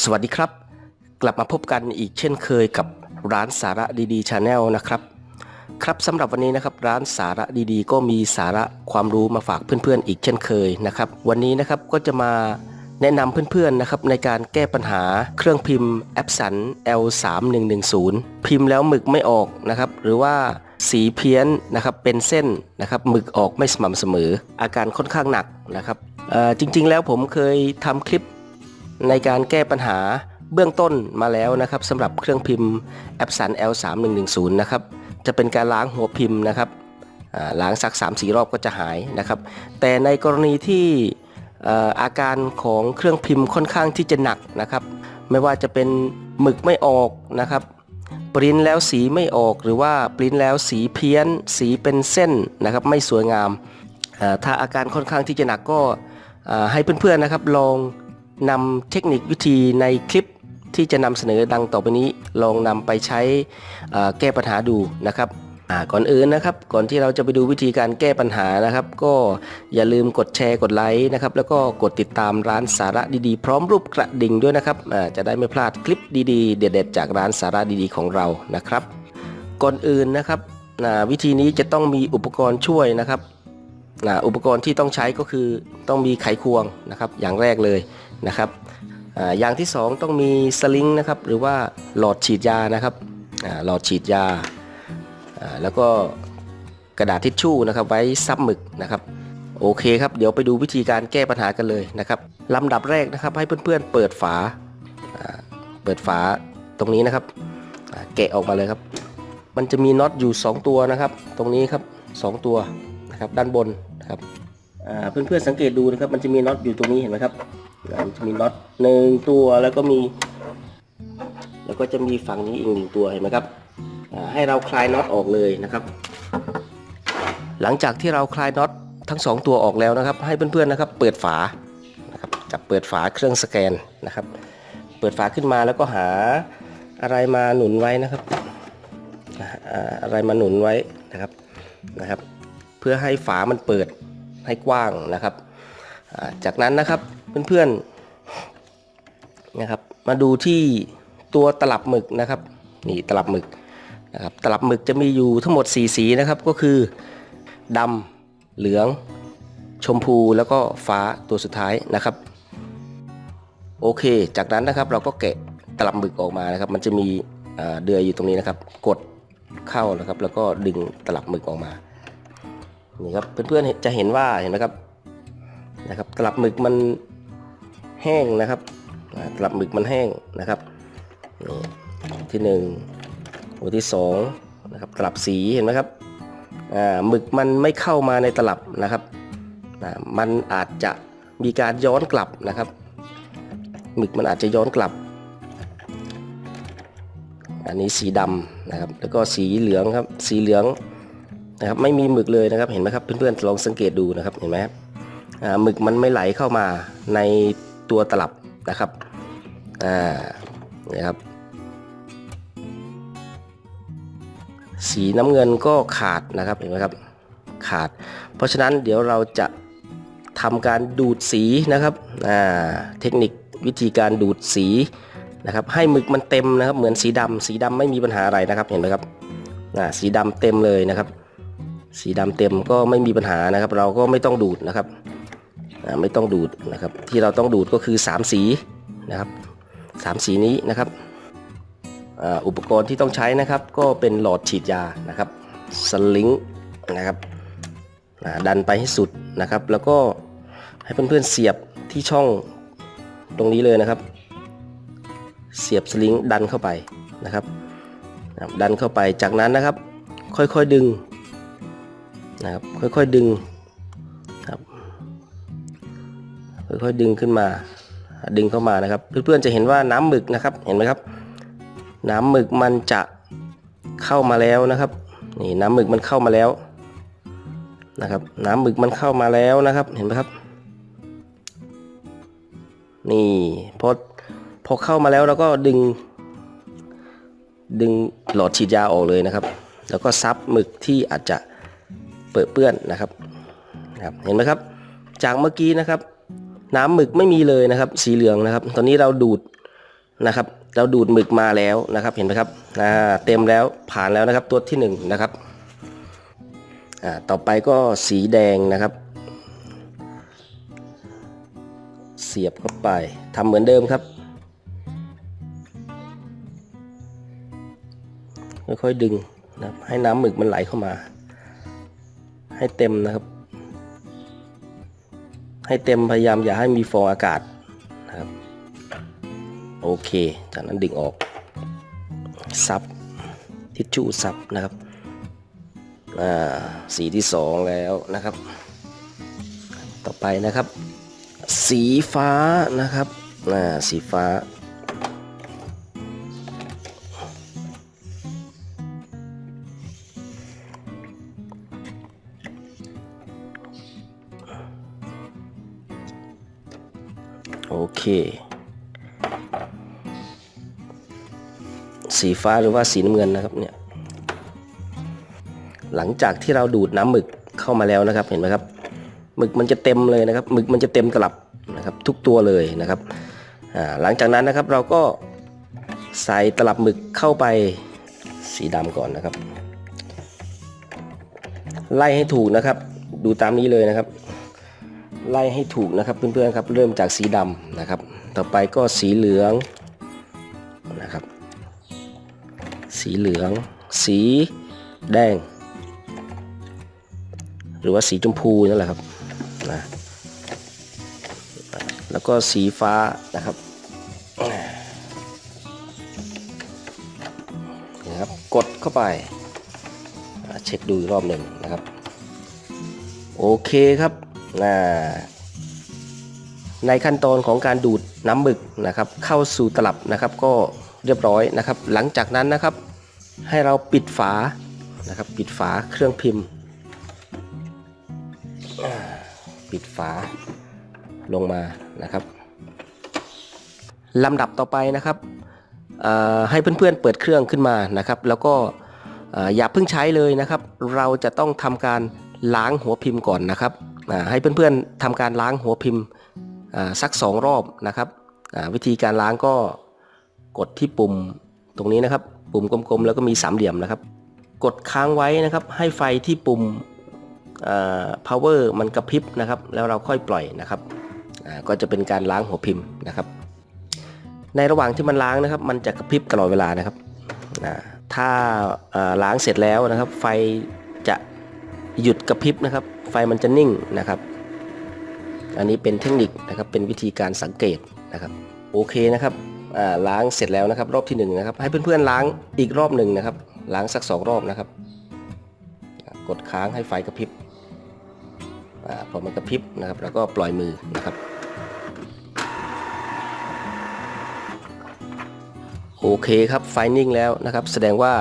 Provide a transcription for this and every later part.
สวัสดีครับ กลับมาพบกันอีกเช่นเคยกับร้านสาระดีๆชาแนลนะครับ ครับสำหรับวันนี้นะครับร้านสาระดีๆ ก็มีสาระความรู้มาฝากเพื่อนๆ อีกเช่นเคยนะครับ วันนี้นะครับก็จะมาแนะนำเพื่อนๆนะครับในการแก้ปัญหาเครื่องพิมพ์ Epson L3110 พิมพ์แล้วหมึกไม่ออกนะครับ หรือว่าสีเพี้ยนนะครับเป็นเส้นนะครับหมึกออกไม่สม่ำเสมอ อาการค่อนข้างหนักนะครับจริงๆแล้วผมเคยทำคลิป ในการแก้ปัญหาเบื้องต้นมาแล้วนะครับสำหรับเครื่องพิมพ์ Epson L3110 นะครับจะเป็นการล้างหัวพิมพ์นะครับล้างสัก 3-4 รอบก็จะหายนะครับ แต่ในกรณีที่อาการของเครื่องพิมพ์ค่อนข้างที่จะหนักนะครับ ไม่ว่าจะเป็นหมึกไม่ออกนะครับปริ้นแล้วสีไม่ออกหรือว่าปริ้นแล้วสีเพี้ยน สีเป็นเส้นนะครับไม่สวยงาม ถ้าอาการค่อนข้างที่จะหนักก็ให้เพื่อนๆนะครับลอง นำเทคนิควิธีในคลิปที่จะนำเสนอดังต่อไปนี้ ลองนำไปใช้แก้ปัญหาดูนะครับก่อนอื่นนะครับ ก่อนที่เราจะไปดูวิธีการแก้ปัญหานะครับ ก็อย่าลืมกดแชร์กดไลค์นะครับ แล้วก็กดติดตามร้านสาระดีๆ พร้อมรูปกระดิ่งด้วยนะครับจะได้ไม่พลาดคลิปดีๆ เด็ด ๆ จากร้านสาระดีๆของเรานะครับ ก่อนอื่นนะครับวิธีนี้จะต้องมีอุปกรณ์ช่วยนะครับอุปกรณ์ที่ต้องใช้ก็คือต้องมีไขควงนะครับ อย่างแรกเลย นะครับออย่างที่สองต้องมีสลิงนะครับหรือว่าหลอดฉีดยานะครับหลอดฉีดยา แล้วก็กระดาษทิชชู่นะครับไว้ซับหมึกนะครับโอเคครับเดี๋ยวไปดูวิธีการแก้ปัญหากันเลยนะครับลำดับแรกนะครับให้เพื่อนๆเปิดฝาเปิดฝาตรงนี้นะครับแกะออกมาเลยครับ มันจะมีน็อตอยู่ 2 ตัวนะครับ ตรงนี้ครับ 2 ตัวนะครับด้านบนนะครับเพื่อนๆสังเกตดูนะครับมันจะมีน็อตอยู่ตรงนี้เห็นไหมครับ จะมีน็อตหนึ่งตัวแล้วก็มี แล้วก็จะมีฝั่งนี้อีกหนึ่งตัวเห็นไหมครับให้เราคลายน็อตออกเลยนะครับ หลังจากที่เราคลายน็อตทั้งสองตัวออกแล้วนะครับ ให้เพื่อนๆนะครับ เปิดฝานะครับจับเปิดฝาเครื่องสแกนนะครับ เปิดฝาขึ้นมาแล้วก็หาอะไรมาหนุนไว้นะครับอะไรมาหนุนไว้นะครับนะครับ เพื่อให้ฝามันเปิดให้กว้างนะครับ จากนั้นนะครับ เพื่อนๆนะครับ มาดูที่ตัวตลับหมึกนะครับนี่ตลับหมึกนะครับตลับหมึกจะมีอยู่ทั้งหมด 4 สีนะครับก็คือดำเหลือง ชมพูแล้วก็ฟ้าตัวสุดท้ายนะครับ โอเค จากนั้นนะครับเราก็แกะตลับหมึกออกมานะครับ มันจะมีเดือยอยู่ตรงนี้นะครับ กดเข้านะครับ แล้วก็ดึงตลับหมึกออกมานี่ครับเพื่อนๆจะเห็นว่าเห็นไหมครับนะครับ ตลับหมึกมัน แห้งนะครับตลับหมึกมันแห้งนะครับที่หนึ่งหัวที่สองนะครับตลับสีเห็นไหมครับหมึกมันไม่เข้ามาในตลับนะครับมันอาจจะมีการย้อนกลับนะครับ หมึกมันอาจจะย้อนกลับ อันนี้สีดำนะครับแล้วก็สีเหลืองครับสีเหลืองนะครับไม่มีหมึกเลยนะครับเห็นไหมครับเพื่อนๆลองสังเกตดูนะครับเห็นไหมครับหมึกมันไม่ไหลเข้ามาใน ตัวตลับนะครับอ่านี่ครับ สีน้ำเงินก็ขาดนะครับเห็นไหมครับขาด เพราะฉะนั้นเดี๋ยวเราจะทำการดูดสีนะครับอ่าเทคนิควิธีการดูดสีนะครับให้หมึกมันเต็มนะครับเหมือนสีดำสีดำไม่มีปัญหาอะไรนะครับเห็นไหมครับอ่าสีดำเต็มเลยนะครับ สีดำเต็มก็ไม่มีปัญหานะครับ เราก็ไม่ต้องดูดนะครับ ไม่ต้องดูดนะครับ ที่เราต้องดูดก็คือ 3 สีนะครับสามสีนี้นะครับอ,อุปกรณ์ที่ต้องใช้นะครับ ก็เป็นหลอดฉีดยานะครับสลิงนะครับดันไปให้สุดนะครับ แล้วก็ให้เพื่อนๆเสียบที่ช่องตรงนี้เลยนะครับ เสียบสลิงดันเข้าไปนะครับ ดันเข้าไปจากนั้นนะครับ ค่อยๆดึงนะครับ ค่อยๆดึง ค่อดึงขึ้นมา ดึงเข้ามานะครับ เพื่อนๆจะเห็นว่าน้ำหมึกนะครับ เห็นไหมครับ น้ำหมึกมันจะเข้ามาแล้วนะครับ นี่น้ำหมึกมันเข้ามาแล้วนะครับ น้ำหมึกมันเข้ามาแล้วนะครับ เห็นไหมครับ นี่พอพอเข้ามาแล้วเราก็ดึง ดึงหลอดฉีดยาออกเลยนะครับ แล้วก็ซับหมึกที่อาจจะเปื้อนนะครับนะครับ เห็นไหมครับ จากเมื่อกี้นะครับ น้ำหมึกไม่มีเลยนะครับ สีเหลืองนะครับ ตอนนี้เราดูดนะครับ เราดูดหมึกมาแล้วนะครับ เห็นไหมครับอ่าเต็มแล้วผ่านแล้วนะครับ ตัวที่หนึ่งนะครับอ่าต่อไปก็สีแดงนะครับ เสียบเข้าไปทำเหมือนเดิมครับค่อยๆดึงนะครับให้น้ำหมึกมันไหลเข้ามา ให้เต็มนะครับ ให้เต็มพยายามอย่าให้มีฟองอากาศนะครับ โอเค จากนั้นดึงออกซับทิชชู่ซับนะครับอ่าสีที่สองแล้วนะครับ ต่อไปนะครับ สีฟ้านะครับอ่าสีฟ้า โอเค สีฟ้าหรือว่าสีน้ำเงินนะครับเนี่ยหลังจากที่เราดูดน้ำหมึกเข้ามาแล้วนะครับเห็นไหมครับหมึกมันจะเต็มเลยนะครับหมึกมันจะเต็มตลับนะครับทุกตัวเลยนะครับหลังจากนั้นนะครับเราก็ใส่ตลับหมึกเข้าไปสีดำก่อนนะครับ ไล่ให้ถูกนะครับ ดูตามนี้เลยนะครับ ไล่ให้ถูกนะครับเพื่อนๆครับเริ่มจากสีดำนะครับ ต่อไปก็สีเหลืองนะครับ สีเหลือง สีแดง หรือว่าสีชมพูนั่นแหละครับนะแล้วก็สีฟ้านะครับนะครับ กดเข้าไปเช็คดูอีกรอบหนึ่งนะครับ โอเคครับ นะในขั้นตอนของการดูดน้ำหมึกนะครับ เข้าสู่ตลับนะครับก็เรียบร้อยนะครับ หลังจากนั้นนะครับ ให้เราปิดฝานะครับ ปิดฝาเครื่องพิมพ์ปิดฝาลงมานะครับลำดับต่อไปนะครับให้เพื่อนๆเปิดเครื่องขึ้นมานะครับ แล้วก็เอ่อย่าเพิ่งใช้เลยนะครับ เราจะต้องทำการล้างหัวพิมพ์ก่อนนะครับ ให้เพื่อนๆทำการล้างหัวพิมพ์สักสองรอบนะครับวิธีการล้างก็กดที่ปุ่มตรงนี้นะครับ ปุ่มกลมๆ แล้วก็มีสามเหลี่ยมนะครับ กดค้างไว้นะครับ ให้ไฟที่ปุ่ม power มันกระพริบนะครับ แล้วเราค่อยปล่อยนะครับก็จะเป็นการล้างหัวพิมพ์นะครับ ในระหว่างที่มันล้างนะครับ มันจะกระพริบตลอดเวลานะครับถ้าล้างเสร็จแล้วนะครับ ไฟ หยุดกระพริบนะครับ ไฟมันจะนิ่งนะครับ อันนี้เป็นเทคนิคนะครับเป็นวิธีการสังเกตนะครับโอเคนะครับล้างเสร็จแล้วนะครับ รอบที่หนึ่งนะครับให้เพื่อนๆล้างอีกรอบหนึ่งนะครับ ล้างสักสองรอบนะครับ กดค้างให้ไฟกระพริบอพอมันกระพริบนะครับ แล้วก็ปล่อยมือนะครับ โอเคครับไฟนิ่งแล้วนะครับ แสดงว่า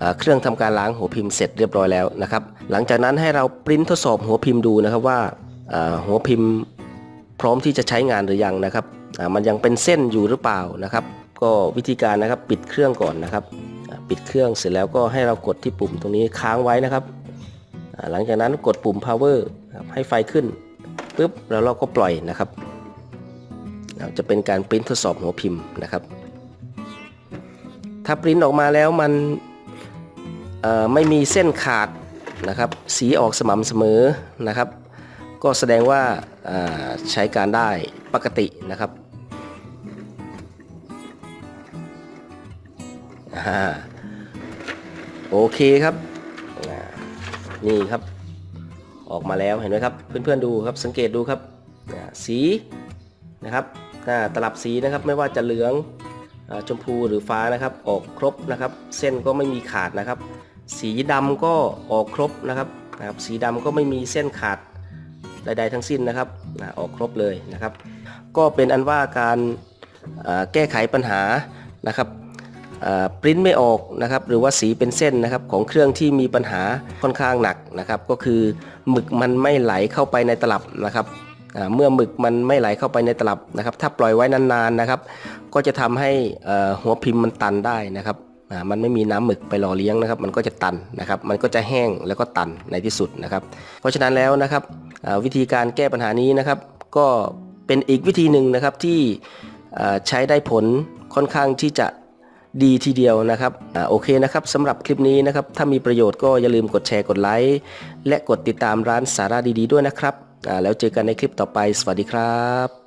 อ่าเครื่องทำการล้างหัวพิมพ์เสร็จเรียบร้อยแล้วนะครับ หลังจากนั้นให้เราปริ้นทดสอบหัวพิมพ์ดูนะครับว่าหัวพิมพ์พร้อมที่จะใช้งานหรือยังนะครับมันยังเป็นเส้นอยู่หรือเปล่านะครับ ก็วิธีการนะครับปิดเครื่องก่อนนะครับปิดเครื่องเสร็จแล้วก็ให้เรากดที่ปุ่มตรงนี้ค้างไว้นะครับหลังจากนั้นกดปุ่ม power ให้ไฟขึ้นปุ๊บแล้วเราก็ปล่อยนะครับ จะเป็นการปริ้นทดสอบหัวพิมพ์นะครับ ถ้าปริ้นออกมาแล้วมันไม่มีเส้นขาด นะครับ สีออกสม่ำเสมอนะครับ ก็แสดงว่าาใช้การได้ปกตินะครับอโอเคครับนี่ครับ ออกมาแล้วเห็นไหมครับเพื่อนๆดูครับสังเกตดูครับสีนะครับตลับสีนะครับไม่ว่าจะเหลืองอชมพูหรือฟ้านะครับ ออกครบนะครับ เส้นก็ไม่มีขาดนะครับ สีดำก็ออกครบนะครับนะครับ สีดำก็ไม่มีเส้นขาดใดๆทั้งสิ้นนะครับอ่าออกครบเลยนะครับ ก็เป็นอันว่าการแก้ไขปัญหานะครับปริ้นไม่ออกนะครับหรือว่าสีเป็นเส้นนะครับของเครื่องที่มีปัญหาค่อนข้างหนักนะครับ ก็คือหมึกมันไม่ไหลเข้าไปในตลับนะครับเมื่อหมึกมันไม่ไหลเข้าไปในตลับนะครับ ถ้าปล่อยไว้นานๆนะครับ ก็จะทำให้หัวพิมพ์มันตันได้นะครับ มันไม่มีน้ำหมึกไปหล่อเลี้ยงนะครับ มันก็จะตันนะครับ มันก็จะแห้งแล้วก็ตันในที่สุดนะครับ เพราะฉะนั้นแล้วนะครับวิธีการแก้ปัญหานี้นะครับ ก็เป็นอีกวิธีหนึ่งนะครับที่ใช้ได้ผลค่อนข้างที่จะดีทีเดียวนะครับอโอเคนะครับสำหรับคลิปนี้นะครับ ถ้ามีประโยชน์ก็อย่าลืมกดแชร์กดไลค์และกดติดตามร้านสาระดีๆด้วยนะครับแล้วเจอกันในคลิปต่อไป สวัสดีครับ